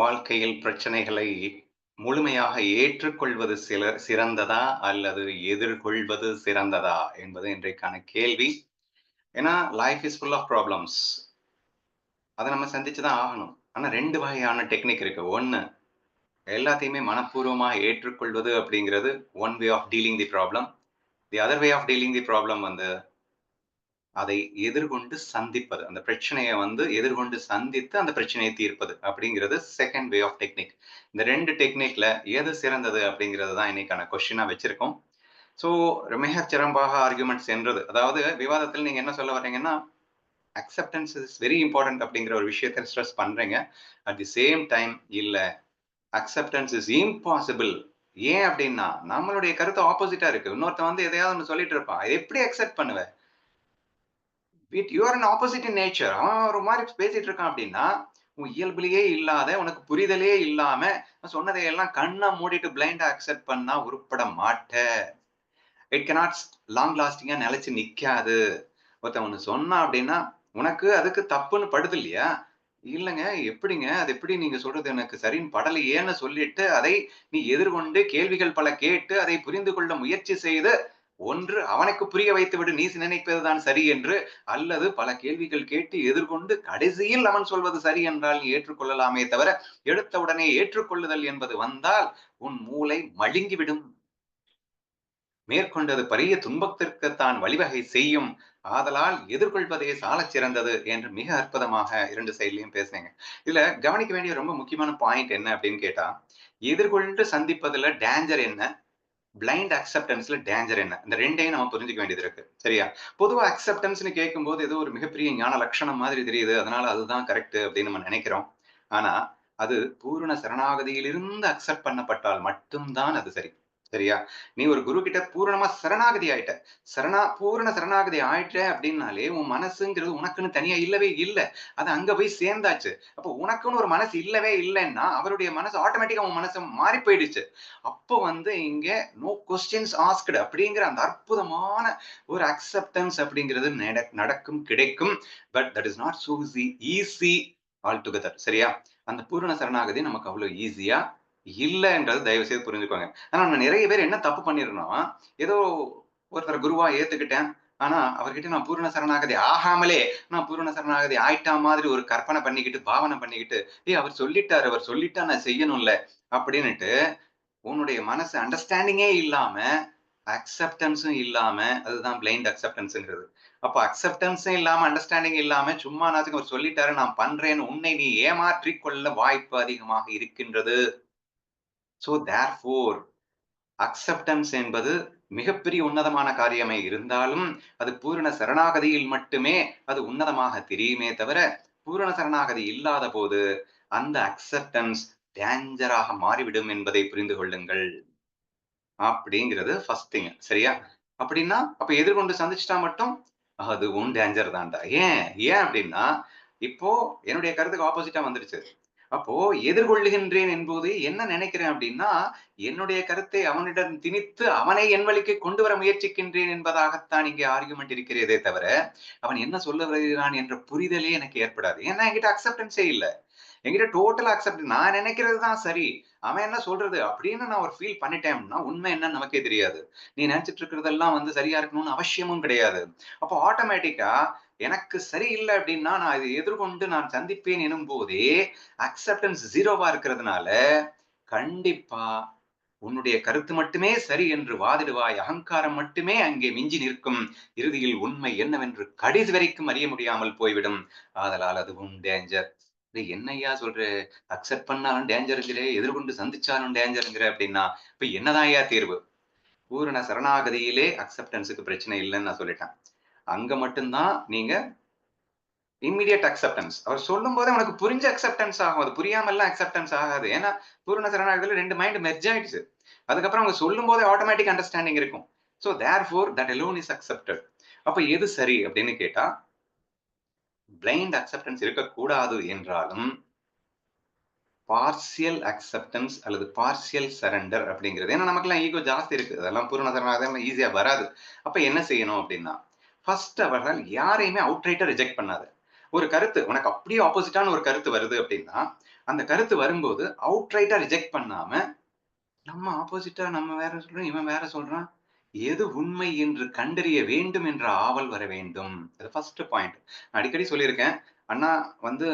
வாழ்க்கையில் பிரச்சனைகளை முழுமையாக ஏற்றுக்கொள்வது சில சிறந்ததா அல்லது எதிர்கொள்வது சிறந்ததா என்பது இன்றைக்கான கேள்வி. ஏன்னா life is full of problems அதை நம்ம சந்திச்சு தான் ஆகணும். ஆனால் ரெண்டு வகையான டெக்னிக் இருக்கு. ஒன்று எல்லாத்தையுமே மனப்பூர்வமாக ஏற்றுக்கொள்வது அப்படிங்கிறது one way of dealing the problem the other way of dealing the problem வந்து அதை எதிர்கொண்டு சந்திப்பது. அந்த பிரச்சனையை வந்து எதிர்கொண்டு சந்தித்து அந்த பிரச்சனையை தீர்ப்பது அப்படிங்கிறது செகண்ட் வே ஆஃப் டெக்னிக் இந்த ரெண்டு டெக்னிக்ல எது சிறந்தது அப்படிங்கிறது தான் இன்னைக்கான கொஸ்டினா வச்சிருக்கோம். ஸோ மிக சிறப்பாக ஆர்குமெண்ட் சென்றது. அதாவது விவாதத்தில் நீங்க என்ன சொல்ல வர்றீங்கன்னா அக்செப்டன்ஸ் இஸ் வெரி இம்பார்ட்டன்ட் அப்படிங்கிற ஒரு விஷயத்தை ஸ்ட்ரெஸ் பண்றீங்க. அட் தி சேம் டைம் இல்லை அக்செப்டன்ஸ் இஸ் இம்பாசிபிள் ஏன் அப்படின்னா நம்மளுடைய கருத்து ஆப்போசிட்டா இருக்கு. இன்னொருத்த வந்து எதையாவது ஒன்று சொல்லிட்டு இருப்பான். எப்படி அக்செப்ட் பண்ணுவேன் with you're an opposite in nature அவன் ஒரு மாதிரி பேசிட்டு இருக்கான் அப்படின்னா உன் இயல்புலயே இல்லாத உனக்கு புரிதலே இல்லாம சொன்னதையெல்லாம் கண்ணை மூடிட்டு பிளைண்டா அக்செப்ட் பண்ணா உருப்பட மாட்ட. இட் கெனாட் லாங் லாஸ்டிங்கா நிலைச்சு நிக்காது. ஒருத்தவனு சொன்னா சொன்னான் அப்படின்னா உனக்கு அதுக்கு தப்புன்னு படுது இல்லையா? இல்லைங்க எப்படிங்க? அது எப்படி நீங்க சொல்றது? எனக்கு சரின்னு படலையேன்னு சொல்லிட்டு அதை நீ எதிர்கொண்டு கேள்விகள் பல கேட்டு அதை புரிந்து கொள்ள முயற்சி செய்து ஒன்று அவனுக்கு புரிய வைத்துவிடு நீ நினைப்பதுதான் சரி என்று அல்லது பல கேள்விகள் கேட்டு எதிர்கொண்டு கடைசியில் அவன் சொல்வது சரி என்றால் நீ ஏற்றுக்கொள்ளலாமே தவிர எடுத்தவுடனே ஏற்றுக்கொள்ளுதல் என்பது வந்தால் உன் மூளை மழுங்கிவிடும். மேற்கொண்டது பெரிய துன்பத்திற்குத்தான் வழிவகை செய்யும். ஆதலால் எதிர்கொள்வதே சால சிறந்தது என்று மிக அற்புதமாக இரண்டு சைட்லயும் பேசுனீங்க. இதுல கவனிக்க வேண்டிய ரொம்ப முக்கியமான பாயிண்ட் என்ன அப்படின்னு கேட்டா எதிர்கொண்டு சந்திப்பதுல டேஞ்சர் என்ன? பிளைண்ட் அக்செப்டன்ஸ்ல டேஞ்சர் என்ன? இந்த ரெண்டையும் நம்ம புரிஞ்சுக்க வேண்டியது இருக்கு. சரியா? பொதுவா அக்செப்டன்ஸ்னு கேட்கும்போது ஏதோ ஒரு மிகப்பெரிய ஞான லட்சணம் மாதிரி தெரியுது. அதனால அதுதான் கரெக்ட் அப்படின்னு நம்ம நினைக்கிறோம். ஆனா அது பூரண சரணாகதியிலிருந்து அக்செப்ட் பண்ணப்பட்டால் மட்டும்தான் அது சரி. சரியா? நீ ஒரு குரு கிட்ட பூரணமா சரணாகதி ஆயிட்ட. சரணா பூரண சரணாகதி ஆயிட்ட அப்படின்னாலே உன் மனசுங்கிறது உனக்குன்னு தனியா இல்லவே இல்லை. அது அங்க போய் சேர்ந்தாச்சு. அப்போ உனக்குன்னு ஒரு மனசு இல்லவே இல்லைன்னா அவருடைய மனசு ஆட்டோமேட்டிக்கா உன் மனசு மாறி போயிடுச்சு. அப்போ வந்து இங்க நோ கொஸ்டின்ஸ் ஆஸ்கடு அப்படிங்கிற அந்த அற்புதமான ஒரு அக்செப்டன்ஸ் அப்படிங்கிறது நடக்கும் கிடைக்கும். But that is not so easy altogether சரியா? அந்த பூரண சரணாகதி நமக்கு அவ்வளவு ஈஸியா இல்லைன்றது தயவு செய்து புரிஞ்சுக்கோங்க. ஆனா நம்ம நிறைய பேர் என்ன தப்பு பண்ணிருந்தோம் ஏதோ ஒருத்தர் குருவா ஏத்துக்கிட்டேன். ஆனா அவர்கிட்ட நான் பூரண சரணாகதி ஆகாமலே நான் பூரண சரணாகதி ஆயிட்டா மாதிரி ஒரு கற்பனை பண்ணிக்கிட்டு பாவனை பண்ணிக்கிட்டு ஏய் அவர் சொல்லிட்டாரு அவர் சொல்லிட்டா நான் செய்யணும்ல அப்படின்னுட்டு உன்னுடைய மனசு அண்டர்ஸ்டாண்டிங்கே இல்லாம அக்செப்டன்ஸும் இல்லாம அதுதான் பிளைண்ட் அக்செப்டன்ஸுங்கிறது அப்போ அக்செப்டன்ஸும் இல்லாம அண்டர்ஸ்டாண்டிங் இல்லாம சும்மா நாச்சுக்கு அவர் சொல்லிட்டாரு நான் பண்றேன்னு உன்னை நீ ஏமாற்றிக் கொள்ள வாய்ப்பு அதிகமாக இருக்கின்றது. ஸோ தேர் ஃபோர் அக்செப்டன்ஸ் என்பது மிகப்பெரிய உன்னதமான காரியமே இருந்தாலும் அது பூரண சரணாகதியில் மட்டுமே அது உன்னதமாக தெரியுமே தவிர பூரண சரணாகதி இல்லாத போது அந்த அக்செப்டன்ஸ் டேஞ்சராக மாறிவிடும் என்பதை புரிந்து கொள்ளுங்கள். அப்படிங்கிறது ஃபர்ஸ்ட் திங் சரியா? அப்படின்னா அப்ப எதிர்கொண்டு சந்திச்சிட்டா மட்டும் அதுவும் டேஞ்சர் தான்டா. ஏன்? ஏன் அப்படின்னா இப்போ என்னுடைய கருத்துக்கு ஆப்போசிட்டா வந்துருச்சு. அப்போ எதிர்கொள்ளுகின்றேன் என்பது என்ன நினைக்கிறேன் அப்படின்னா என்னுடைய கருத்தை அவனிடம் திணித்து அவனை என் வழிக்கு கொண்டு வர முயற்சிக்கின்றேன் என்பதாகத்தான் இங்கே ஆர்குமெண்ட் இருக்கிறதே தவிர அவன் என்ன சொல்ல வருகிறான் என்ற புரிதலே எனக்கு ஏற்படாது. ஏன்னா என்கிட்ட அக்செப்டன்ஸே இல்லை. என்கிட்ட டோட்டல் அக்செப்ட் நான் நினைக்கிறது தான் சரி. அவன் என்ன சொல்றது? அப்படின்னு நான் ஒரு ஃபீல் பண்ணிட்டேன்னா உண்மை என்ன நமக்கே தெரியாது. நீ நினைச்சிட்டு இருக்கிறதெல்லாம் வந்து சரியா இருக்கணும்னு அவசியமும் கிடையாது. அப்போ ஆட்டோமேட்டிக்கா எனக்கு சரியில்லை அப்படின்னா நான் இதை எதிர்கொண்டு நான் சந்திப்பேன் எனும் போதே அக்செப்டன்ஸ் ஜீரோவா இருக்கிறதுனால கண்டிப்பா உன்னுடைய கருத்து மட்டுமே சரி என்று வாதிடுவாய் அகங்காரம் மட்டுமே அங்கே மிஞ்சி நிற்கும். இறுதியில் உண்மை என்னவென்று கடைசி வரைக்கும் அறிய முடியாமல் போய்விடும். ஆதலால் அதுவும் டேஞ்சர் என்னையா சொல்ற? அக்செப்ட் பண்ணாலும் டேஞ்சருங்கிற எதிர்கொண்டு சந்திச்சாலும் டேஞ்சருங்கிற அப்படின்னா இப்ப என்னதான் ஐயா தீர்வு? பூரண சரணாகதியிலே அக்செப்டன்ஸுக்கு பிரச்சனை இல்லைன்னு நான் சொல்லிட்டேன். அங்க மட்டும்தான் நீங்க இம்மிடியட் அக்செப்டன்ஸ் அவர் சொல்லும் போதே உனக்கு புரிஞ்ச அக்செப்டன்ஸ் ஆகும். அது புரியாமல்லாம் அக்செப்டன்ஸ் ஆகாது. ஏன்னா பூர்ண சரணாகதியில ரெண்டு மைண்ட் மெர்ஜ் ஆயிடுச்சு. அதுக்கப்புறம் அவங்க சொல்லும் போதே ஆட்டோமேட்டிக் அண்டர்ஸ்டாண்டிங் இருக்கும். So therefore that alone is accepted அப்போ எது சரி அப்படின்னு கேட்டா பிளைண்ட் அக்செப்டன்ஸ் இருக்கக்கூடாது என்றாலும் பார்சியல் அக்செப்டன்ஸ் அல்லது பார்சியல் சரண்டர் அப்படிங்கிறது. ஏன்னா நமக்குலாம் ஈகோ ஜாஸ்தி இருக்கு. அதெல்லாம் பூரண சரணாகதம் ஈஸியா வராது. அப்ப என்ன செய்யணும் அப்படின்னா ஃபர்ஸ்ட் அவர்கள் யாரையுமே அவுட்ரைட்டா ரிஜெக்ட் பண்ணாது. ஒரு கருத்து உனக்கு அப்படியே ஆப்போசிட்டான ஒரு கருத்து வருது அப்படின்னா அந்த கருத்து வரும்போது அவுட்ரைட்டா ரிஜெக்ட் பண்ணாம நம்ம ஆப்போசிட்டா நம்ம வேற சொல்றோம் இவன் வேற சொல்றான் எது உண்மை என்று கண்டறிய வேண்டும் என்ற ஆவல் வர வேண்டும். அது ஃபர்ஸ்ட் பாயிண்ட் நான் அடிக்கடி சொல்லியிருக்கேன் அண்ணா வந்து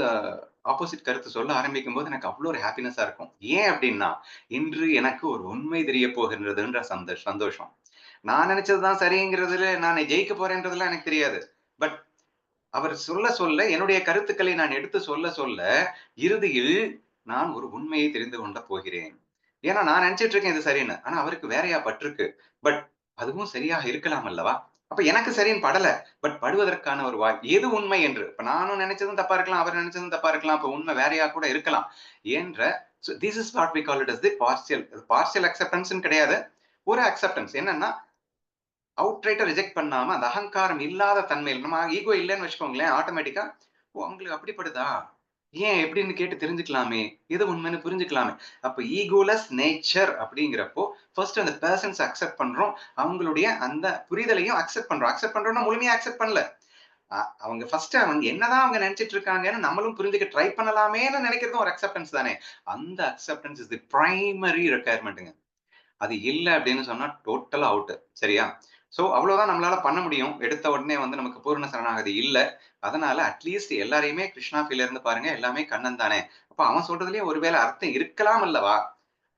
ஆப்போசிட் கருத்து சொல்ல ஆரம்பிக்கும் போது எனக்கு அவ்வளோ ஒரு ஹாப்பினஸா இருக்கும். ஏன் அப்படின்னா இன்று எனக்கு ஒரு உண்மை தெரிய போகின்றதுன்ற சந்தோஷம். நான் நினைச்சதுதான் சரிங்கிறதுல நான் ஜெயிக்க போறேன்றதுலாம் எனக்கு தெரியாது. பட் அவர் சொல்ல சொல்ல என்னுடைய கருத்துக்களை நான் எடுத்து சொல்ல சொல்ல இறுதியில் நான் ஒரு உண்மையை தெரிந்து கொண்ட போகிறேன். ஏன்னா நான் நினைச்சிட்டு இருக்கேன் இது சரின்னு. ஆனா அவருக்கு வேறையா பட்டிருக்கு? பட் அதுவும் சரியாக இருக்கலாம் அல்லவா? அப்ப எனக்கு சரின்னு படல. பட் படுவதற்கான ஒரு வாய் எது உண்மை என்று? இப்ப நானும் நினைச்சதும் தப்பா இருக்கலாம் அவர் நினைச்சதும் தப்பா இருக்கலாம். அப்ப உண்மை வேறையா கூட இருக்கலாம். என்ற this is what we call it is the partial partial acceptance கிடையாது. ஒரு அக்செப்டன்ஸ் என்னன்னா அவுட்ரைட்டை ரிஜெக்ட் பண்ணாம அந்த அகங்காரம் இல்லாத தன்மையில் நம்ம ஈகோ இல்லைன்னு வச்சுக்கோங்களேன் ஆட்டோமேட்டிக்கா ஓ உங்களுக்கு அப்படிப்படுதா? ஏன் எப்படின்னு கேட்டு தெரிஞ்சுக்கலாமே எது உண்மைன்னு புரிஞ்சுக்கலாமே? அப்போ ஈகோலஸ் நேச்சர் அப்படிங்கிறப்போ ஃபர்ஸ்ட் அந்த பர்சன்ஸ் அக்செப்ட் பண்றோம். அவங்களுடைய அந்த புரிதலையும் அக்செப்ட் பண்றோம். அக்செப்ட் பண்றோம்னா முழுமையா அக்செப்ட் பண்ணல. அவங்க ஃபர்ஸ்ட் அவங்க என்னதான் அவங்க நினைச்சிட்டு இருக்காங்கன்னு நம்மளும் புரிஞ்சுக்க ட்ரை பண்ணலாமேன்னு நினைக்கிறதும் ஒரு அக்செப்டன்ஸ் தானே? அந்த அக்செப்டன்ஸ் இஸ் தி பிரைமரி ரெக்குயர்மெண்ட்டுங்க அது இல்லை அப்படின்னு சொன்னா டோட்டலா அவுட்டு சரியா? ஸோ அவ்வளவுதான் நம்மளால பண்ண முடியும். எடுத்த உடனே வந்து நமக்கு பூர்ண சரணாகதி இல்லை. அதனால அட்லீஸ்ட் எல்லாரையுமே கிருஷ்ணா ஃபீல இருந்து பாருங்க எல்லாமே கண்ணன் தானே. அப்ப அவன் சொல்றதுலயே ஒருவேளை அர்த்தம் இருக்கலாம் அல்லவா?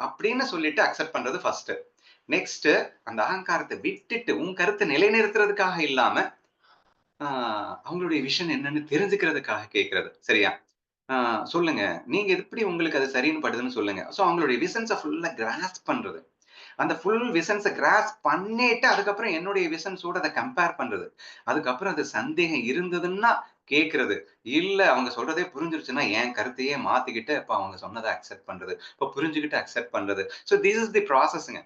அப்படின்னு சொல்லிட்டு அக்செப்ட் பண்றது ஃபர்ஸ்ட் நெக்ஸ்ட் அந்த அகங்காரத்தை விட்டுட்டு உன் கருத்தை நிலைநிறுத்துறதுக்காக இல்லாம ஆஹ் அவங்களுடைய விஷன் என்னன்னு தெரிஞ்சுக்கிறதுக்காக கேட்கறது சரியா? ஆஹ் சொல்லுங்க. நீங்க எப்படி உங்களுக்கு அது சரின்னு படுதுன்னு சொல்லுங்க. ஸோ அவங்களுடைய விஷன்ஸை ஃபுல்லா கிராஸ் பண்றது. அந்த ஃபுல் விசன்ஸை கிராஸ் பண்ணிட்டு அதுக்கப்புறம் என்னுடைய விசன்ஸோட அதை கம்பேர் பண்றது. அதுக்கப்புறம் அது சந்தேகம் இருந்ததுன்னா கேட்கறது இல்ல அவங்க சொல்றதே புரிஞ்சிருச்சுன்னா என் கருத்தையே மாத்திக்கிட்டு இப்ப அவங்க சொன்னதை அக்செப்ட் பண்றது. இப்போ புரிஞ்சுக்கிட்டு அக்செப்ட் பண்றது. ஸோ திஸ் இஸ் தி ப்ராசஸ்ங்க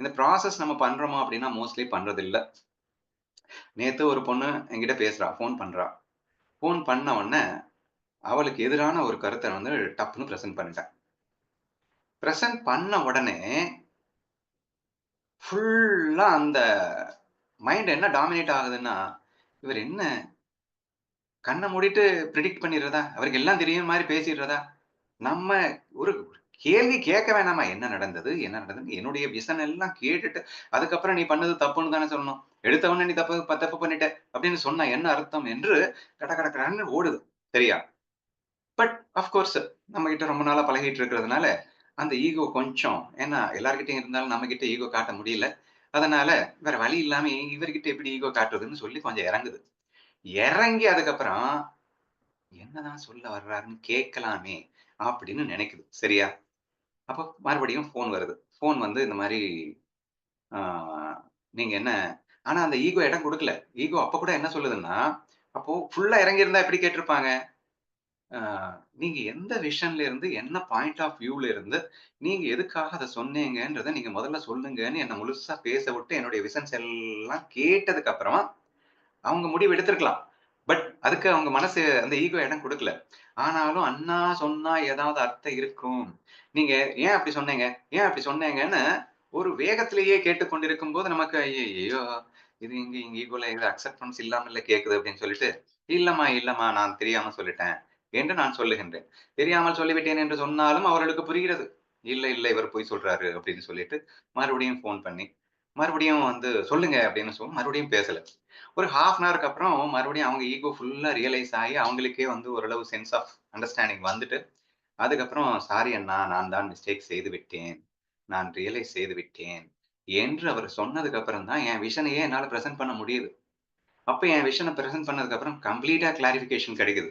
இந்த ப்ராசஸ் நம்ம பண்றோமா அப்படின்னா மோஸ்ட்லி பண்றது இல்ல நேத்து ஒரு பொண்ணு என்கிட்ட பேசுறா ஃபோன் பண்றா. ஃபோன் பண்ண உடனே அவளுக்கு எதிரான ஒரு கருத்தை வந்து டப்புன்னு ப்ரெசென்ட் பண்ணிட்டேன் ப்ரெசென்ட் பண்ண உடனே ஃபுல்லா அந்த மைண்ட் என்ன டாமினேட் ஆகுதுன்னா இவர் என்ன கண்ணை மூடிட்டு ப்ரிடிக்ட் பண்ணிடுறதா? அவருக்கு எல்லாம் தெரியும் மாதிரி பேசிடுறதா? நம்ம ஒரு கேள்வி கேட்க வேணாமா? என்ன நடந்தது? என்ன நடந்தது? என்னுடைய விசன் எல்லாம் கேட்டுட்டு அதுக்கப்புறம் நீ பண்ணது தப்புன்னு தானே சொல்லணும். எடுத்தவன நீ தப்பு தப்பு பண்ணிட்ட அப்படின்னு சொன்னா என்ன அர்த்தம் என்று கட கட கடன்னு ஓடுது. சரியா? பட் அஃப்கோர்ஸ் நம்ம கிட்ட ரொம்ப நாளா பழகிட்டு இருக்கிறதுனால அந்த ஈகோ கொஞ்சம். ஏன்னா எல்லார்கிட்டையும் இருந்தாலும் நம்ம கிட்ட ஈகோ காட்ட முடியல. அதனால வேற வழி இல்லாம இவர்கிட்ட எப்படி ஈகோ காட்டுறதுன்னு சொல்லி கொஞ்சம் இறங்குது. இறங்கி அதுக்கப்புறம் என்னதான் சொல்ல வர்றாருன்னு கேட்கலாமே அப்படின்னு நினைக்குது. சரியா? அப்போ மறுபடியும் ஃபோன் வருது. ஃபோன் வந்து இந்த மாதிரி நீங்க என்ன ஆனா அந்த ஈகோ இடம் கொடுக்கல. ஈகோ அப்ப கூட என்ன சொல்லுதுன்னா அப்போ ஃபுல்லா இறங்கி இருந்தா எப்படி கேட்டிருப்பாங்க? நீங்க எந்த விஷன்ல இருந்து என்ன பாயிண்ட் ஆஃப் வியூல இருந்து நீங்க எதுக்காக அதை சொன்னீங்கன்றத நீங்க முதல்ல சொல்லுங்கன்னு என்ன முழுசா பேச விட்டு என்னுடைய விஷன்ஸ் எல்லாம் கேட்டதுக்கு அப்புறமா அவங்க முடிவு எடுத்திருக்கலாம். பட் அதுக்கு அவங்க மனசு அந்த ஈகோ இடம் கொடுக்கல. ஆனாலும் அண்ணா சொன்னா ஏதாவது அர்த்தம் இருக்கும். நீங்க ஏன் அப்படி சொன்னீங்க? ஏன் அப்படி சொன்னீங்கன்னு ஒரு வேகத்திலேயே கேட்டுக்கொண்டிருக்கும் போது நமக்கு ஐயோ இது இங்க இங்க ஈகோல இது அக்செப்டன்ஸ் இல்லாமல கேக்குது அப்படின்னு சொல்லிட்டு இல்லம்மா இல்லம்மா நான் தெரியாம சொல்லிட்டேன். என்று நான் சொல்லுகின்றேன். தெரியாமல் சொல்லிவிட்டேன் என்று சொன்னாலும் அவர்களுக்கு புரிகிறது. இல்லை இல்லை இவர் போய் சொல்றாரு அப்படின்னு சொல்லிட்டு மறுபடியும் ஃபோன் பண்ணி மறுபடியும் வந்து சொல்லுங்க அப்படின்னு சொல்லி மறுபடியும் பேசல. ஒரு ஹாஃப் அன் ஹவருக்கு அப்புறம் மறுபடியும் அவங்க ஈகோ ஃபுல்லா ரியலைஸ் ஆகி அவங்களுக்கே வந்து ஓரளவு சென்ஸ் ஆஃப் அண்டர்ஸ்டாண்டிங் வந்துட்டு அதுக்கப்புறம் சாரி அண்ணா நான் தான் மிஸ்டேக் செய்து விட்டேன். நான் ரியலைஸ் செய்து விட்டேன். என்று அவர் சொன்னதுக்கு அப்புறம் தான் என் விஷனையே என்னால் ப்ரெசென்ட் பண்ண முடியுது. அப்போ என் விஷனை ப்ரெசென்ட் பண்ணதுக்கு அப்புறம் கம்ப்ளீட்டா கிளாரிஃபிகேஷன் கிடைக்குது.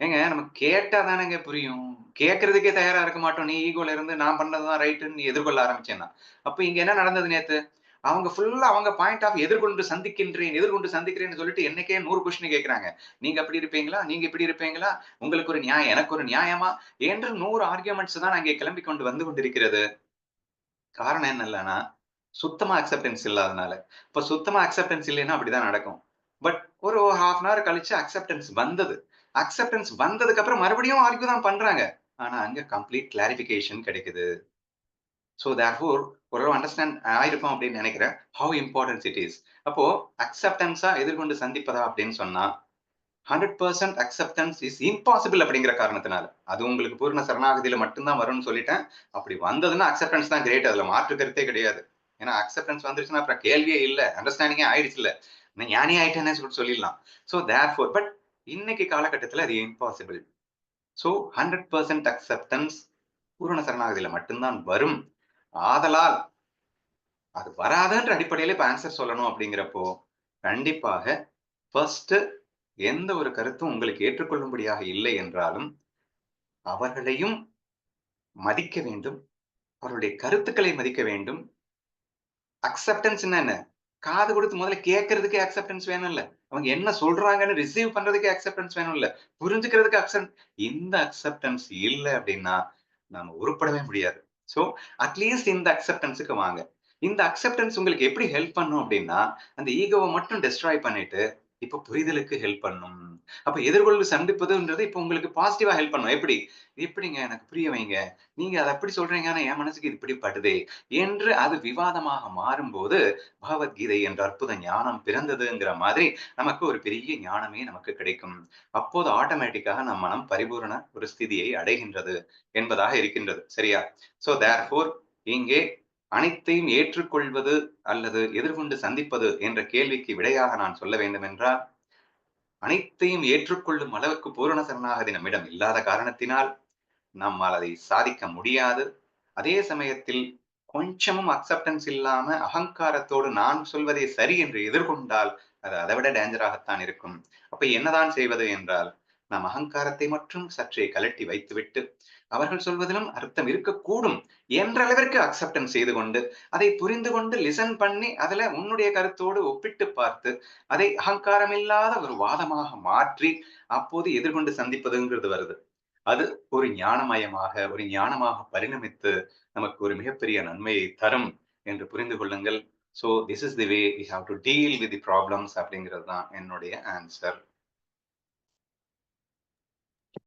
ஏங்க நம்ம கேட்டா தானேங்க புரியும். கேட்கறதுக்கே தயாரா இருக்க மாட்டோம். நீ ஈகோல இருந்து நான் பண்ணதுதான் ரைட்டுன்னு நீ எதிர்கொள்ள ஆரம்பிச்சேன்னா. அப்ப இங்க என்ன நடந்தது நேத்து? அவங்க ஃபுல்லா அவங்க பாயிண்ட் ஆஃப் எதிர்கொண்டு சந்திக்கின்றேன் எதிர்கொண்டு சந்திக்கிறேன்னு சொல்லிட்டு என்னைக்கே நூறு கொஸ்டின் கேட்கறாங்க. நீங்க அப்படி இருப்பீங்களா? நீங்க இப்படி இருப்பீங்களா? உங்களுக்கு ஒரு நியாயம் எனக்கு ஒரு நியாயமா? என்று நூறு ஆர்கியூமெண்ட்ஸ் தான் அங்கே கிளம்பி கொண்டு வந்து கொண்டிருக்கிறது. காரணம் என்ன இல்லைன்னா சுத்தமா அக்செப்டன்ஸ் இல்லாதனால. இப்ப சுத்தமா அக்செப்டன்ஸ் இல்லைன்னா அப்படிதான் நடக்கும். பட் ஒரு ஹாஃப் அன் ஹவர் கழிச்சு அக்செப்டன்ஸ் வந்தது. அக்செப்டன்ஸ் வந்ததுக்கு அப்புறம் மறுபடியும் ஆர்கியூ தான் பண்றாங்க. ஆனா அங்க கம்ப்ளீட் கிளாரிபிகேஷன் கிடைக்குது. ஸோ தேர்ஃபோர் ஓரளவு அண்டர்ஸ்டாண்ட் ஆயிருக்கும் அப்படின்னு நினைக்கிறேன். ஹவு இம்பார்ட்டன்ஸ் இட் இஸ் அப்போ அக்செப்டன்ஸா எதிர்கொண்டு சந்திப்பதா அப்படின்னு சொன்னா hundred percent acceptance is impossible அப்படிங்கிற காரணத்தினால. அது உங்களுக்கு பூர்ண சரணாகதியில மட்டும்தான் வரும்னு சொல்லிட்டேன். அப்படி வந்ததுன்னா அக்செப்டன்ஸ் தான் கிரேட் அதுல மாற்று கருத்தே கிடையாது. ஏன்னா அக்செப்டன்ஸ் வந்துருச்சுன்னா அப்புறம் கேள்வியே இல்லை. அண்டர்ஸ்டாண்டிங்கே ஆயிடுச்சு இல்லை நான் ஞானி ஆயிட்டேன்னு சொல்லிட்டு சொல்லிடலாம். ஸோ தேர் ஃபோர் பட் இன்னைக்கு காலகட்டத்தில் அது impossible so hundred percent acceptance பூரண சரணாகதியில மட்டும்தான் வரும். ஆதலால் அது வராதன்ற அடிப்படையில இப்போ ஆன்சர் சொல்லணும் அப்படிங்கிறப்போ கண்டிப்பாக ஃபர்ஸ்ட் எந்த ஒரு கருத்தும் உங்களுக்கு ஏற்றுக்கொள்ளும்படியாக இல்லை என்றாலும் அவர்களையும் மதிக்க வேண்டும். அவருடைய கருத்துக்களை மதிக்க வேண்டும். அக்செப்டன்ஸ் என்ன? காது கொடுத்து முதல்ல கேட்கறதுக்கு அக்செப்டன்ஸ் வேணும் இல்ல அவங்க என்ன சொல்றாங்கன்னு ரிசீவ் பண்றதுக்கே அக்செப்டன்ஸ் வேணும் இல்ல புரிஞ்சுக்கிறதுக்கு அக்செப்ட் இந்த அக்செப்டன்ஸ் இல்லை அப்படின்னா நாம உருப்படவே முடியாது. ஸோ அட்லீஸ்ட் இந்த அக்செப்டன்ஸுக்கு வாங்க. இந்த அக்செப்டன்ஸ் உங்களுக்கு எப்படி ஹெல்ப் பண்ணும் அப்படின்னா அந்த ஈகோவை மட்டும் டெஸ்ட்ராய் பண்ணிட்டு இப்ப புரிதலுக்கு ஹெல்ப் பண்ணும். அப்ப எதிர்கொள்ள சந்திப்பதுன்றது இப்ப உங்களுக்கு பாசிட்டிவா ஹெல்ப் பண்ணும். எப்படி? எப்படிங்க எனக்கு புரிய வைங்க? நீங்க அதை அப்படி சொல்றீங்க ஆனா என் மனசுக்கு இது இப்படி படுதே என்று அது விவாதமாக மாறும்போது பகவத்கீதை என்ற அற்புத ஞானம் பிறந்ததுங்கிற மாதிரி நமக்கு ஒரு பெரிய ஞானமே நமக்கு கிடைக்கும். அப்போது ஆட்டோமேட்டிக்காக நம் மனம் பரிபூரண ஒரு ஸ்திதியை அடைகின்றது என்பதாக இருக்கின்றது. சரியா? சோ தேர் ஃபோர் இங்கே அனைத்தையும் ஏற்றுக்கொள்வது அல்லது எதிர்கொண்டு சந்திப்பது என்ற கேள்விக்கு விடையாக நான் சொல்ல வேண்டும் என்றால் அனைத்தையும் ஏற்றுக்கொள்ளும் அளவுக்கு பூரண சரணாகதி நம்மிடம் இல்லாத காரணத்தினால் நம்மால் அதை சாதிக்க முடியாது. அதே சமயத்தில் கொஞ்சமும் அக்செப்டன்ஸ் இல்லாம அகங்காரத்தோடு நான் சொல்வதே சரி என்று எதிர்கொண்டால் அது அதை விட டேஞ்சராகத்தான் இருக்கும். அப்ப என்னதான் செய்வது என்றால் நாம் அகங்காரத்தை மட்டும் சற்றே கலட்டி வைத்துவிட்டு அவர்கள் சொல்வதிலும் அர்த்தம் இருக்கக்கூடும் என்ற அளவிற்கு அக்செப்டன்ஸ் செய்து கொண்டு அதை புரிந்து கொண்டு லிசன் பண்ணி அதுல உன்னுடைய கருத்தோடு ஒப்பிட்டு பார்த்து அதை அகங்காரம் இல்லாத ஒரு வாதமாக மாற்றி அப்போது எதிர்கொண்டு சந்திப்பதுங்கிறது வருது. அது ஒரு ஞானமயமாக ஒரு ஞானமாக பரிணமித்து நமக்கு ஒரு மிகப்பெரிய நன்மையை தரும் என்று புரிந்து கொள்ளுங்கள். So this is the way we have to deal with the problems அப்படிங்கிறது தான் என்னுடைய ஆன்சர்